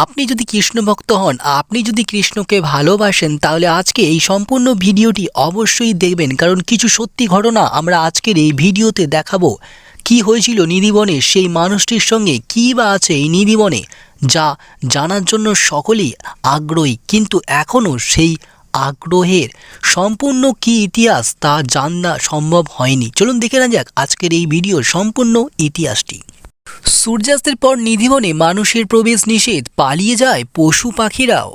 আপনি যদি কৃষ্ণ ভক্ত হন, আপনি যদি কৃষ্ণকে ভালোবাসেন, তাহলে আজকে এই সম্পূর্ণ ভিডিওটি অবশ্যই দেখবেন। কারণ কিছু সত্যি ঘটনা আমরা আজকের এই ভিডিওতে দেখাবো। কি হয়েছিল নিধিবনে, সেই মানুষটির সঙ্গে কী বা আছে এই নিধিবনে, যা জানার জন্য সকলেই আগ্রহী, কিন্তু এখনও সেই আগ্রহের সম্পূর্ণ কি ইতিহাস তা জানা সম্ভব হয়নি। চলুন দেখে না যাক আজকের এই ভিডিওর সম্পূর্ণ ইতিহাসটি। সূর্যাস্তের পর নিধিবনে মানুষের প্রবেশ নিষেধ পালিয়ে যায় পশু পাখিরাও।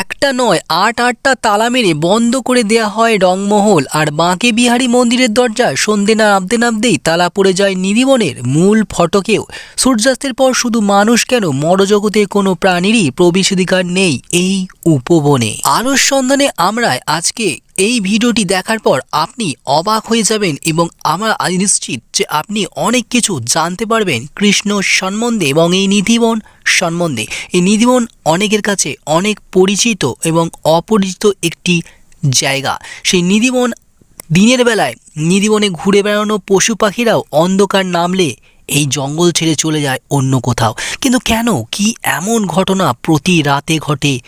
একটা নয়, আট আটটা তালা মেরে বন্ধ করে দেয়া হয় রংমহল, আর বাঁকে বিহারী মন্দিরের দরজায় সন্ধে না নামতে নামতেই তালা পড়ে যায় নিধিবনের মূল ফটকেও। সূর্যাস্তের পর শুধু মানুষ কেন? মরজগতে কোনো প্রাণীরই প্রবেশাধিকার নেই এই উপবনে। আলোর সন্ধানে আমরা আজকে এই ভিডিওটি দেখার পর আপনি অবাক হয়ে যাবেন এবং আমার আজ নিশ্চিত যে আপনি অনেক কিছু জানতে পারবেন। কৃষ্ণ সম্বন্ধে এবং এই নিধিবন সম্বন্ধে এই নিধিবন অনেকের কাছে অনেক পরিচিত এবং অপরিচিত একটি জায়গা। সেই নিধিবন দিনের বেলায় নিধিবনে ঘুরে বেড়ানো পশু পাখিরাও অন্ধকার নামলে এই জঙ্গল ছেড়ে চলে যায় অন্য কোথাও। কিন্তু কেন? কি এমন ঘটনা প্রতি রাতে ঘটে?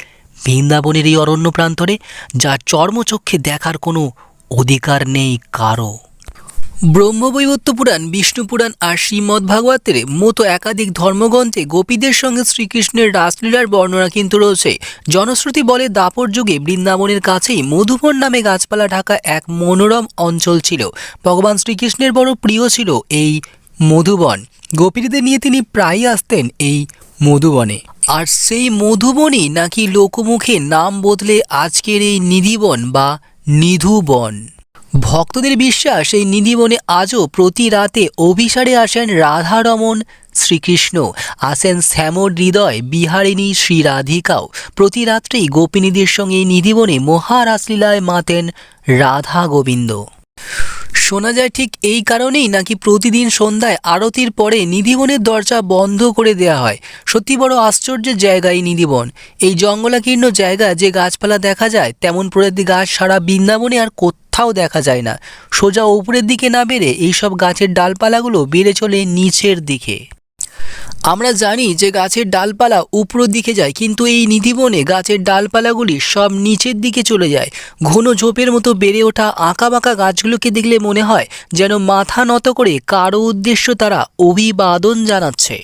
বৃন্দাবনের এই অরণ্য প্রান্তরে, যা চর্মচক্ষে দেখার কোনো অধিকার নেই কারও। ব্রহ্মবৈবত্য পুরাণ, বিষ্ণু পুরাণ আর শ্রীমদ্ ভাগবতের মতো একাধিক ধর্মগ্রন্থে গোপীদের সঙ্গে শ্রীকৃষ্ণের রাসলীলার বর্ণনা কিন্তু রয়েছে। জনশ্রুতি বলে দাপর যুগে বৃন্দাবনের কাছেই মধুবন নামে গাছপালা ঢাকা এক মনোরম অঞ্চল ছিল। ভগবান শ্রীকৃষ্ণের বড় প্রিয় ছিল এই মধুবন। গোপীদের নিয়ে তিনি প্রায়ই আসতেন এই মধুবনে। আর সেই মধুবনই নাকি লোকমুখে নাম বদলে আজকের এই নিধিবন বা নিধুবন। ভক্তদের বিশ্বাস, এই নিধিবনে আজও প্রতি রাতে অভিসারে আসেন রাধারমন শ্রীকৃষ্ণ, আসেন শ্যামর হৃদয় বিহারিণী শ্রী রাধিকাও প্রতি রাত্রেই গোপিনীদের সঙ্গে এই নিধিবনে মহারাসলীলায় মাতেন রাধা গোবিন্দ। শোনা যায় ঠিক এই কারণেই নাকি প্রতিদিন সন্ধ্যায় আরতির পরে নিধিবনের দরজা বন্ধ করে দেয়া হয়। সত্যি বড় আশ্চর্যের জায়গা এই নিধিবন। এই জঙ্গলাকীর্ণ জায়গা যে গাছপালা দেখা যায়, তেমন প্রজাতি গাছ সারা বৃন্দাবনে আর কোথাও দেখা যায় না। সোজা উপরের দিকে না বেড়ে এইসব গাছের ডালপালাগুলো বেড়ে চলে নিচের দিকে। আমরা জানি যে গাছের ডালপালা উপরের দিকে যায়, কিন্তু এই নিধিবনে গাছের ডালপালাগুলি সব নিচের দিকে চলে যায়। ঘন ঝোপের মতো বেড়ে ওঠা আঁকা বাঁকা গাছগুলোকে দেখলে মনে হয় যেন মাথা নত করে কারও উদ্দেশ্য তারা অভিবাদন জানাচ্ছে।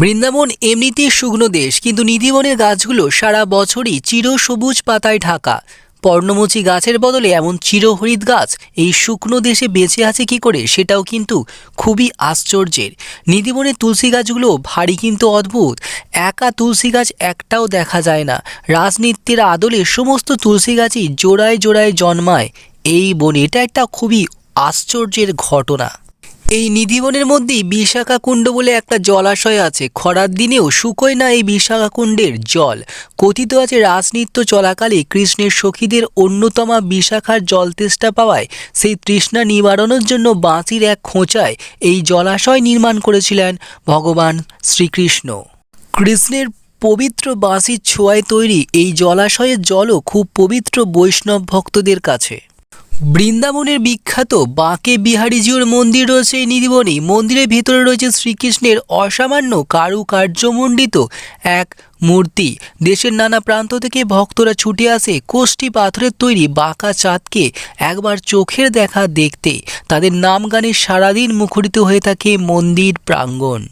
বৃন্দাবন এমনিতেই শুকনো দেশ, কিন্তু নিধিবনের গাছগুলো সারা বছরই চিরসবুজ পাতায় ঢাকা। পর্ণমোচী গাছের বদলে এমন চিরহরিত গাছ এই শুকনো দেশে বেঁচে আছে কি করে সেটাও কিন্তু খুবই আশ্চর্যের। নিধিবনের তুলসী গাছগুলো ভারী কিন্তু অদ্ভুত। একা তুলসী গাছ একটাও দেখা যায় না। রাজনীতির আদলে সমস্ত তুলসী গাছই জোড়ায় জোড়ায় জন্মায়। এই বনে এটা একটা খুবই আশ্চর্যের ঘটনা। এই নিধিবনের মধ্যেই বিশাখা কুণ্ড বলে একটা জলাশয় আছে। খরার দিনেও শুকোয় না এই বিশাখা কুণ্ডের জল। কথিত আছে রাজনৃত্য চলাকালে কৃষ্ণের সখীদের অন্যতমা বিশাখার জল তেষ্টা পাওয়ায় সেই তৃষ্ণা নিবারণের জন্য বাঁচির এক খোঁচায় এই জলাশয় নির্মাণ করেছিলেন ভগবান শ্রীকৃষ্ণ। কৃষ্ণের পবিত্র বাঁশির ছোঁয়ায় তৈরি এই জলাশয়ের জলও খুব পবিত্র বৈষ্ণব ভক্তদের কাছে। বৃন্দাবনের বিখ্যাত বাঁকে বিহারীজিউর মন্দির রয়েছে এই নিধিবনে। মন্দিরের ভিতরে রয়েছে শ্রীকৃষ্ণের অসামান্য কারুকার্যমণ্ডিত এক মূর্তি। দেশের নানা প্রান্ত থেকে ভক্তরা ছুটে আসে কোষ্ঠী পাথরের তৈরি বাঁকা চাঁদকে একবার চোখের দেখা দেখতে। তাদের নাম গানে সারাদিন মুখরিত হয়ে থাকে মন্দির প্রাঙ্গণ।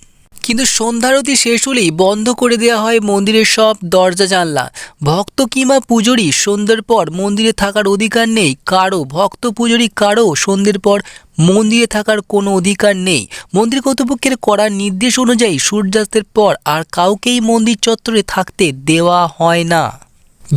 কিন্তু সন্ধ্যারতি শেষ হলেই বন্ধ করে দেওয়া হয় মন্দিরের সব দরজা জানলা। ভক্ত কিংবা পুজোরি সন্ধ্যের পর মন্দিরে থাকার অধিকার নেই। কারও ভক্ত পুজোরি, কারও সন্ধ্যের পর মন্দিরে থাকার কোনো অধিকার নেই। মন্দির কর্তৃপক্ষের করার নির্দেশ অনুযায়ী সূর্যাস্তের পর আর কাউকেই মন্দির চত্বরে থাকতে দেওয়া হয় না।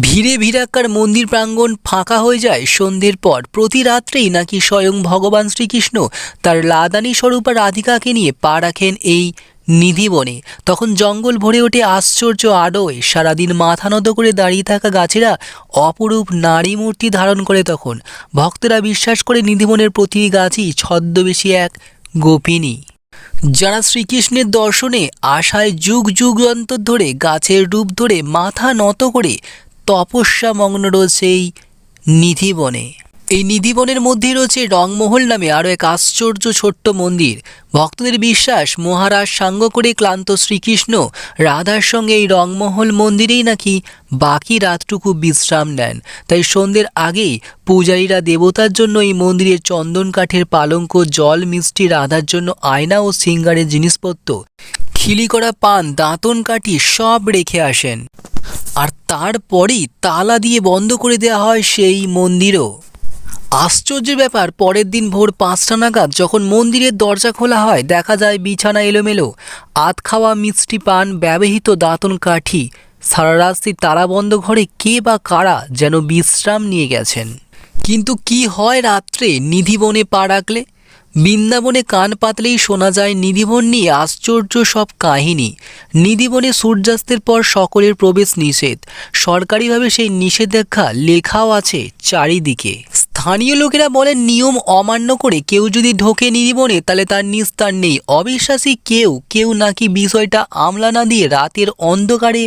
ভিড়ে ভিড়াক্কার মন্দির প্রাঙ্গণ ফাঁকা হয়ে যায় সন্ধ্যের পর। প্রতি রাত্রেই নাকি স্বয়ং ভগবান শ্রীকৃষ্ণ তার লাদানি স্বরূপা রাধিকাকে নিয়ে পা রাখেন এই নিধিবনে তখন জঙ্গল ভরে ওঠে আশ্চর্য আডোয়। সারাদিন মাথা নত করে দাঁড়িয়ে থাকা গাছেরা অপরূপ নারী মূর্তি ধারণ করে তখন। ভক্তরা বিশ্বাস করে নিধিবনের প্রতি গাছই ছদ্মবেশী এক গোপিনী। যারা শ্রীকৃষ্ণের দর্শনে আশায় যুগ যুগান্তর ধরে গাছের রূপ ধরে মাথা নত করে তপস্যা মগ্ন রয়েছে এই নিধিবনে এই নিধিবনের মধ্যে রয়েছে রংমহল নামে আরও এক আশ্চর্য ছোট্ট মন্দির। ভক্তদের বিশ্বাস, মহারাজ সাঙ্গ করে ক্লান্ত শ্রীকৃষ্ণ রাধার সঙ্গে এই রংমহল মন্দিরেই নাকি বাকি রাতটুকু বিশ্রাম নেন। তাই সন্ধ্যের আগেই পূজারীরা দেবতার জন্য এই মন্দিরের চন্দন কাঠের পালঙ্ক, জল, মিষ্টি, রাধার জন্য আয়না ও সিঙ্গারের জিনিসপত্র, খিলি করা পান, দাঁতন কাঠি সব রেখে আসেন। আর তারপরেই তালা দিয়ে বন্ধ করে দেওয়া হয় সেই মন্দিরও। আশ্চর্যের ব্যাপার, পরের দিন ভোর পাঁচটা নাগাদ যখন মন্দিরের দরজা খোলা হয়, দেখা যায় বিছানা এলোমেলো। আত খাওয়া মিষ্টি পান, ব্যবহৃত দাঁতন কাঠি। সারা রাত্রি তারাবন্ধ ঘরে কে বা কারা যেন বিশ্রাম নিয়ে গেছেন। কিন্তু কি হয় রাত্রে? নিধিবনে পা রাখলে? বৃন্দাবনে কান পাতলেই শোনা যায় নিধিবন নিয়ে আশ্চর্য সব কাহিনী। নিধিবনে সূর্যাস্তের পর সকলের প্রবেশ নিষেধ। সরকারিভাবে সেই নিষেধাজ্ঞা লেখাও আছে চারিদিকে। স্থানীয় লোকেরা বলেন নিয়ম অমান্য করে কেউ যদি ঢোকে নিধিবনে তাহলে তার নিস্তার নেই। অবিশ্বাসী কেউ কেউ নাকি বিষয়টা আমলা না দিয়ে রাতের অন্ধকারে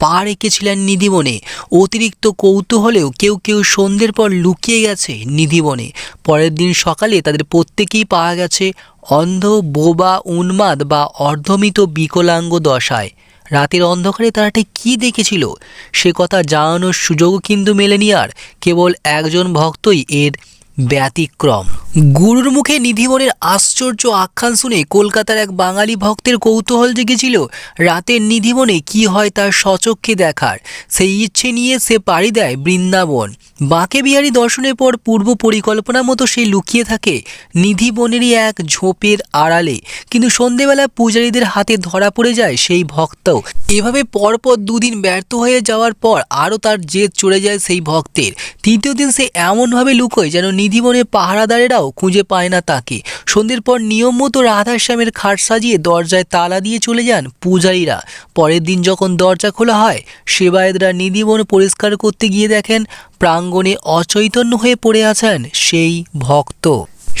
পা রেখেছিলেন নিধিবনে অতিরিক্ত কৌতূহলেও কেউ কেউ সন্ধ্যের পর লুকিয়ে গেছে নিধিবনে পরের দিন সকালে তাদের প্রত্যেকেই পাওয়া গেছে অন্ধ বোবা উন্মাদ বা অর্ধমিত বিকলাঙ্গ দশায়। রাতের অন্ধকারে তারা ঠিক কী দেখেছিল? সে কথা জানানোর সুযোগও কিন্তু মেলেনি আর। কেবল একজন ভক্তই এর ব্যতিক্রম। গুরুর মুখে নিধিবনের আশ্চর্য আখ্যান শুনে কলকাতার এক বাঙালি ভক্তের কৌতূহল জেগেছিল রাতের নিধিবনে কি হয় তার সচক্ষে দেখার। সেই ইচ্ছে নিয়ে সে পাড়ি দেয় বৃন্দাবন। বাঁকে বিহারী দর্শনের পর পূর্ব পরিকল্পনা মতো সে লুকিয়ে থাকে নিধিবনেরই এক ঝোপের আড়ালে। কিন্তু সন্ধেবেলা পূজারীদের হাতে ধরা পড়ে যায় সেই ভক্ত এভাবে পরপর দুদিন ব্যর্থ হয়ে যাওয়ার পর আরও তার জেদ চড়ে যায় সেই ভক্তের। তৃতীয় দিন সে এমনভাবে লুকোয় যেন নিধিবনের পাহারাদারেরাও খুঁজে পায় না তাকে। সন্ধ্যের পর নিয়ম মতো রাধাশ্যামের খাট সাজিয়ে দরজায় তালা দিয়ে চলে যান পূজারীরা। পরের দিন যখন দরজা খোলা হয়, সেবায়েতরা নিধিবন পরিষ্কার করতে গিয়ে দেখেন প্রাঙ্গণে অচৈতন্য হয়ে পড়ে আছেন সেই ভক্ত।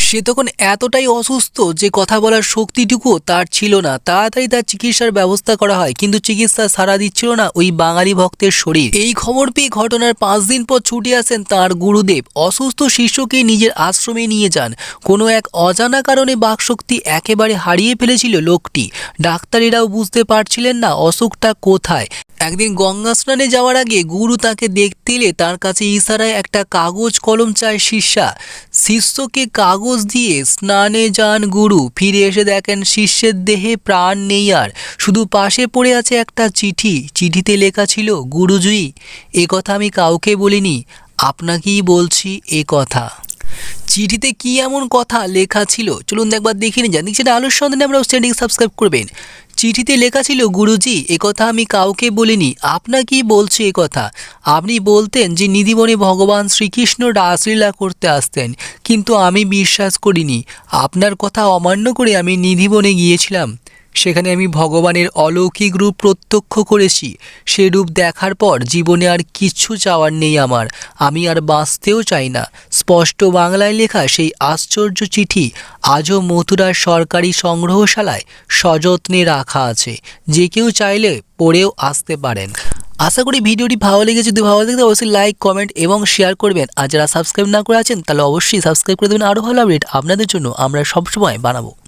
সে তখন এতটাই অসুস্থ যে কথা বলার শক্তিটুকুও তার ছিল না। তাড়াতাড়ি তার চিকিৎসার ব্যবস্থা করা হয়, কিন্তু চিকিৎসা সারা দিচ্ছিল না ওই বাঙালি ভক্তের শরীর। এই খবর পেয়ে ঘটনার পাঁচ দিন পর ছুটে আসেন তার গুরুদেব। অসুস্থ শিষ্যকে নিজের আশ্রমে নিয়ে যান। কোনো এক অজানা কারণে বাকশক্তি একেবারে হারিয়ে ফেলেছিল লোকটি। ডাক্তারেরাও বুঝতে পারছিলেন না অসুখটা কোথায়। একদিন গঙ্গা স্নানে যাওয়ার আগে গুরু তাকে দেখতে এলে তার কাছে ইশারায় একটা কাগজ কলম চায় শিষ্যা। শিষ্যকে কাগজ দিয়ে স্নানে যান গুরু, ফিরে এসে দেখেন শিষ্যের দেহে প্রাণ নেই আর। শুধু পাশে পড়ে আছে একটা চিঠি, চিঠিতে লেখা ছিল, গুরুজি, এ কথা আমি কাউকে বলিনি, আপনাকেই বলছি এ কথা। চিঠিতে কি এমন কথা লেখা ছিল? চলুন একবার দেখিনি যান দেখছেন আলোর সন্ধানে আমরা চ্যানেল সাবস্ক্রাইব করবেন। চিঠিতে লেখা ছিল, গুরুজি কথা আমি কাউকে বলিনি। আপনাকেই বলছি কথা। আপনি বলতেন যে নিধিবনে ভগবান শ্রীকৃষ্ণ রাসলীলা করতে আসতেন, কিন্তু আমি বিশ্বাস করিনি। আপনার কথা অমান্য করে আমি নিধিবনে গিয়েছিলাম। সেখানে আমি ভগবানের অলৌকিক রূপ প্রত্যক্ষ করেছি। সে রূপ দেখার পর জীবনে আর কিচ্ছু চাওয়ার নেই আমার। আমি আর বাঁচতেও চাই না। স্পষ্ট বাংলায় লেখা সেই আশ্চর্য চিঠি আজও মথুরার সরকারি সংগ্রহশালায় সযত্নে রাখা আছে। যে কেউ চাইলে পড়েও আসতে পারেন। আশা করি ভিডিওটি ভালো লেগেছে। যদি ভালো লাগে অবশ্যই লাইক, কমেন্ট এবং শেয়ার করবেন। আর যারা সাবস্ক্রাইব না করে আছেন, তাহলে অবশ্যই সাবস্ক্রাইব করে দেবেন। আরও ভালো আপডেট আপনাদের জন্য আমরা সবসময় বানাবো।